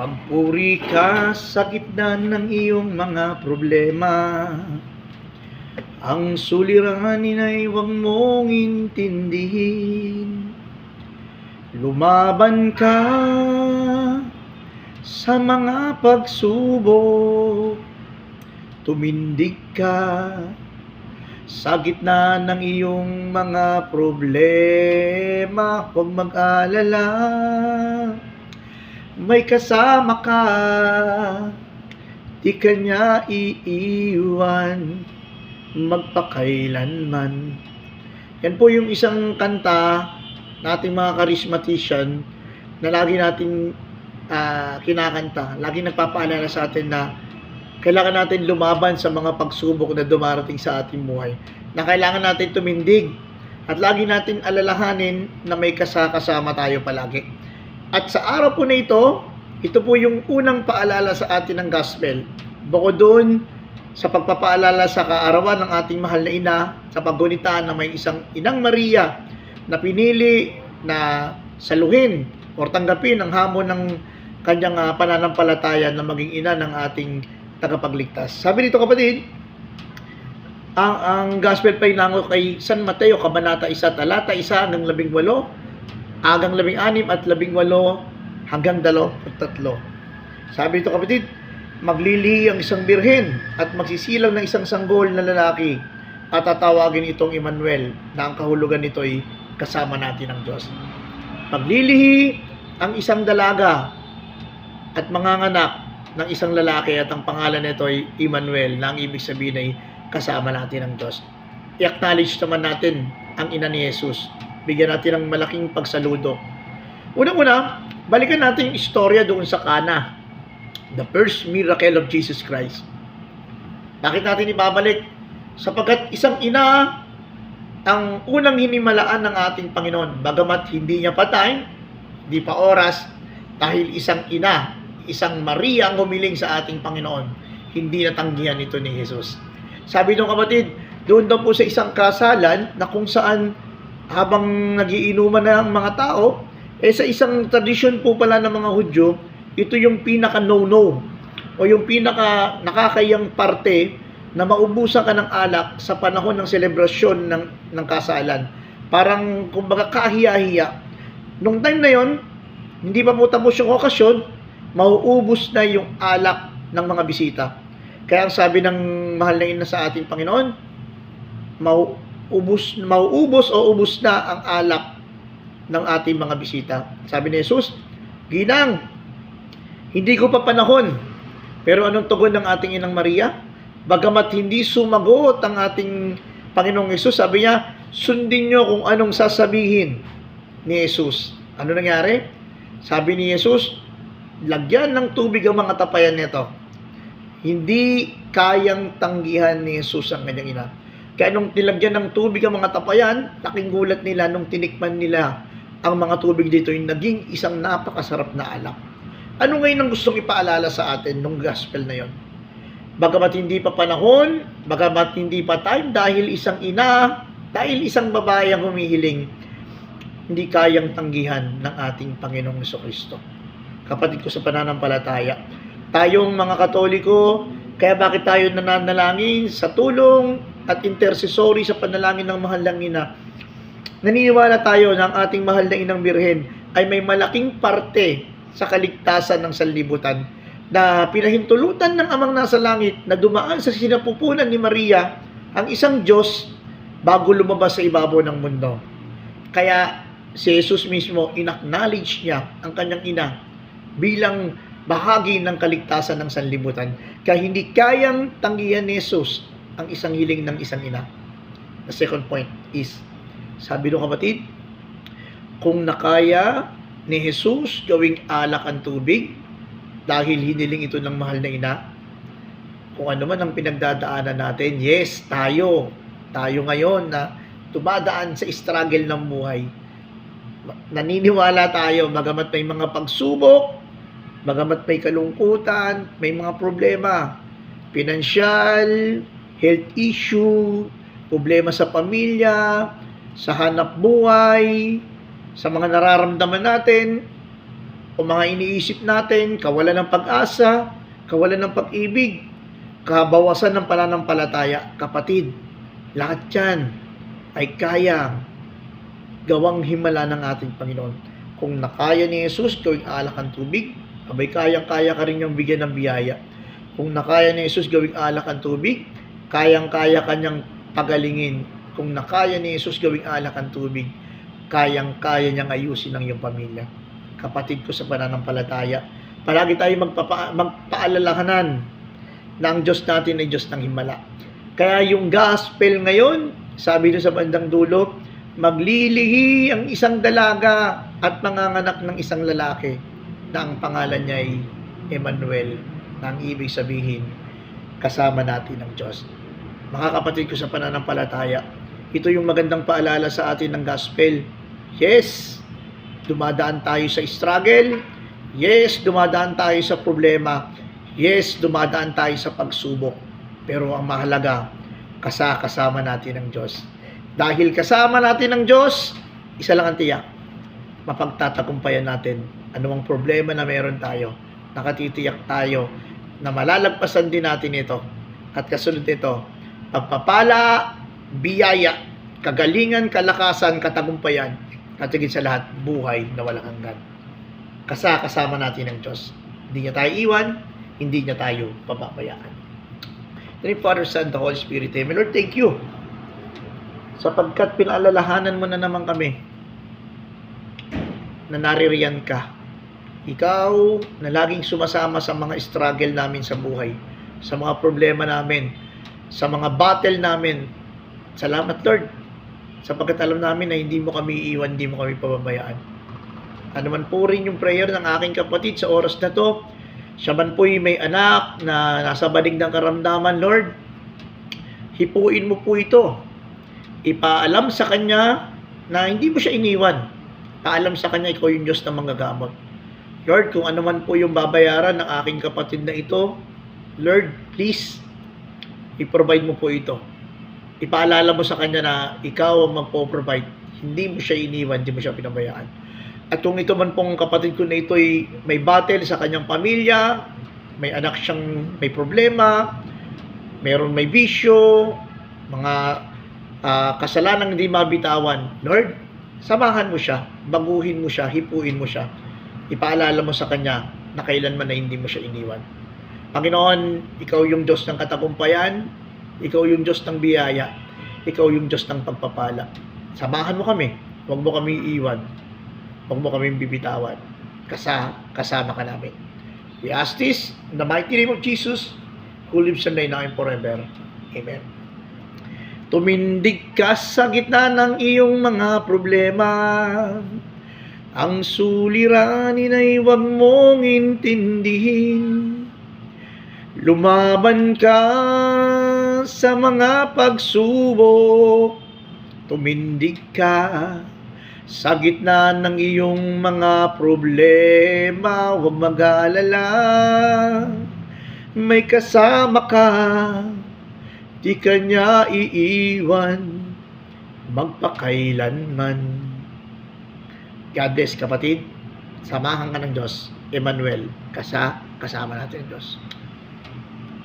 Magpuri ka sa gitna ng iyong mga problema. Ang suliranin ay huwag mong intindihin. Lumaban ka sa mga pagsubok. Tumindig ka sa gitna ng iyong mga problema. Huwag mag-alala. May kasama ka. Di ka niya iiwan magpakailanman. Yan po yung isang kanta nating mga charismatician na lagi nating ah, kinakanta. Lagi nagpapaalala sa atin na kailangan natin lumaban sa mga pagsubok na dumarating sa ating buhay. Na kailangan natin tumindig at lagi natin alalahanin na may kasakasama tayo palagi. At sa araw po na ito, ito po yung unang paalala sa atin ng gospel. Bukod doon, sa pagpapaalala sa kaarawan ng ating mahal na ina, sa paggunitaan na may isang inang Maria na pinili na saluhin o tanggapin ang hamon ng kanyang ah, pananampalataya na maging ina ng ating tagapagligtas. Sabi nito kapatid, ang, ang gospel pa inango kay San Mateo, Kabanata 1, talata 1 hanggang 18, agang 16 at 18 hanggang 23. Sabi nito kapatid, maglilihi ang isang birhen at magsisilang ng isang sanggol na lalaki at tatawagin itong Emmanuel na ang kahulugan nito ay kasama natin ng Diyos. Maglilihi ang isang dalaga at manganganak ng isang lalaki at ang pangalan nito ay Emmanuel na ang ibig sabihin ay kasama natin ng Diyos. I-acknowledge naman natin ang ina ni Jesus. Bigyan natin ng malaking pagsaludo. Unang-una, balikan natin yung istorya doon sa Kana the first miracle of Jesus Christ. Bakit natin ibabalik? Sapagkat isang ina ang unang hinimalaan ng ating Panginoon. Bagamat hindi niya pa time, di pa oras, dahil isang ina, isang Maria ang humiling sa ating Panginoon. Hindi natanggihan ito ni Jesus. Sabi ng kapatid, doon daw po sa isang kasalan na kung saan habang nagiinuman na ang mga tao, eh sa isang tradisyon po pala ng mga Hudyo, ito yung pinaka no-no o yung pinaka nakakayang parte na maubusan ka ng alak sa panahon ng selebrasyon ng, ng kasalan. Parang, kumbaga, kahiya-hiya. Nung time na yon, hindi pa po tapos yung okasyon, mauubos na yung alak ng mga bisita. Kaya ang sabi ng mahal na ina sa ating Panginoon, mauubos, mauubos o ubos na ang alak ng ating mga bisita. Sabi ni Jesus, Ginang, hindi ko pa panahon. Pero anong tugon ng ating inang Maria? Bagamat hindi sumagot ang ating Panginoong Yesus, sabi niya, sundin niyo kung anong sasabihin ni Yesus. Ano nangyari? Sabi ni Yesus, lagyan ng tubig ang mga tapayan nito. Hindi kayang tanggihan ni Jesus ang kanyang ina. Kaya nung nilagyan ng tubig ang mga tapayan, laking gulat nila nung tinikman nila ang mga tubig dito yung naging isang napakasarap na alak. Ano ngayon ang gustong ipaalala sa atin nung gospel na yon? Bagamat hindi pa panahon, bagamat hindi pa time, dahil isang ina, dahil isang babae ang humihiling, hindi kayang tanggihan ng ating Panginoong Kristo. Kapatid ko sa pananampalataya, tayong mga Katoliko, kaya bakit tayo nananalangin sa tulong at intercessory sa panalangin ng mahal ng ina? Naniniwala tayo na ang ating mahal na inang birhen ay may malaking parte sa kaligtasan ng sanlibutan na pinahintulutan ng amang nasa langit na dumaan sa sinapupunan ni Maria ang isang Diyos bago lumabas sa ibabaw ng mundo. Kaya si Jesus mismo inacknowledge niya ang kanyang ina bilang bahagi ng kaligtasan ng sanlibutan. Kaya hindi kayang tanggihan ni Jesus ang isang hiling ng isang ina. The second point is, sabi ng kapatid, kung nakaya ni Jesus gawing alak ang tubig dahil hiniling ito ng mahal na ina, kung ano man ang pinagdadaanan natin, yes, tayo, tayo ngayon na tumadaan sa struggle ng buhay. Naniniwala tayo, bagamat may mga pagsubok, bagamat may kalungkutan, may mga problema, financial, health issue, problema sa pamilya, sa hanap buhay, sa mga nararamdaman natin, o mga iniisip natin, kawalan ng pag-asa, kawalan ng pag-ibig, kabawasan ng pananampalataya, kapatid, lahat yan ay kaya gawang himala ng ating Panginoon. Kung nakaya ni Jesus gawing alak ang tubig, abay kayang-kaya ka rin yung bigyan ng biyaya. Kung nakaya ni Jesus gawing alak ang tubig, kayang-kaya kanyang pagalingin. Kung nakaya ni Jesus gawing alak ang tubig, kayang-kaya niyang ayusin ang iyong pamilya. Kapatid ko sa pananampalataya, palagi tayo magpapa, magpaalalahanan na ang Diyos natin ay Diyos ng himala. Kaya yung gospel ngayon, sabi doon sa bandang dulo, maglilihi ang isang dalaga at manganganak ng isang lalaki na ang pangalan niya ay Emmanuel, na ang ibig sabihin, kasama natin ng Diyos. Mga kapatid ko sa pananampalataya, ito yung magandang paalala sa atin ng gospel. Yes, dumadaan tayo sa struggle. Yes, dumadaan tayo sa problema. Yes, dumadaan tayo sa pagsubok. Pero ang mahalaga, kasakasama natin ang Diyos. Dahil kasama natin ang Diyos, isa lang ang tiyak. Mapagtatagumpayan natin anumang problema na meron tayo. Nakatitiyak tayo na malalagpasan din natin ito. At kasunod nito, pagpapala, biyaya, kagalingan, kalakasan, katagumpayan, at higit sa lahat, buhay na walang hanggan. Kasakasama natin ang Diyos. Hindi niya tayo iwan, hindi niya tayo pababayaan. You, Father, Son, the Holy Spirit. Amen. Lord, thank you. Sapagkat pinaalalahanan mo na naman kami na naririyan ka. Ikaw na laging sumasama sa mga struggle namin sa buhay, sa mga problema namin, sa mga battle namin. Salamat, Lord. Sapagkat alam namin na hindi mo kami iiwan, hindi mo kami pababayaan. Ano man po rin yung prayer ng aking kapatid sa oras na to, siya man po'y may anak na nasa banig ng karamdaman, Lord, hipuin mo po ito. Ipaalam sa kanya na hindi mo siya iniwan. Paalam sa kanya, ikaw yung Diyos na manggagamot. Lord, kung ano man po yung babayaran ng aking kapatid na ito, Lord, please, i-provide mo po ito. Ipaalala mo sa kanya na ikaw ang magpo-provide. Hindi mo siya iniwan, hindi mo siya pinabayaan. At kung ito man pong kapatid ko na ito ay may battle sa kanyang pamilya, may anak siyang may problema, meron may bisyo, mga ah, kasalanang hindi mabitawan. Lord, samahan mo siya, baguhin mo siya, hipuin mo siya. Ipaalala mo sa kanya na kailanman na hindi mo siya iniwan. Panginoon, ikaw yung Diyos ng katagumpayan, ikaw yung Diyos ng biyaya, ikaw yung Diyos ng pagpapala. Samahan mo kami, huwag mo kami iiwan, huwag mo kami bibitawan. Kasa, kasama ka namin. We ask this in the mighty name of Jesus, who lives and reigns forever. Amen. Tumindig ka sa gitna ng iyong mga problema. Ang suliranin ay huwag mong intindihin. Lumaban ka sa mga pagsubok. Tumindig ka sa gitna ng iyong mga problema. Huwag mag-alala. May kasama ka. Di ka niya iiwan magpakailanman. God bless kapatid. Samahan ka ng Diyos. Emmanuel, kasa, kasama natin ang Diyos.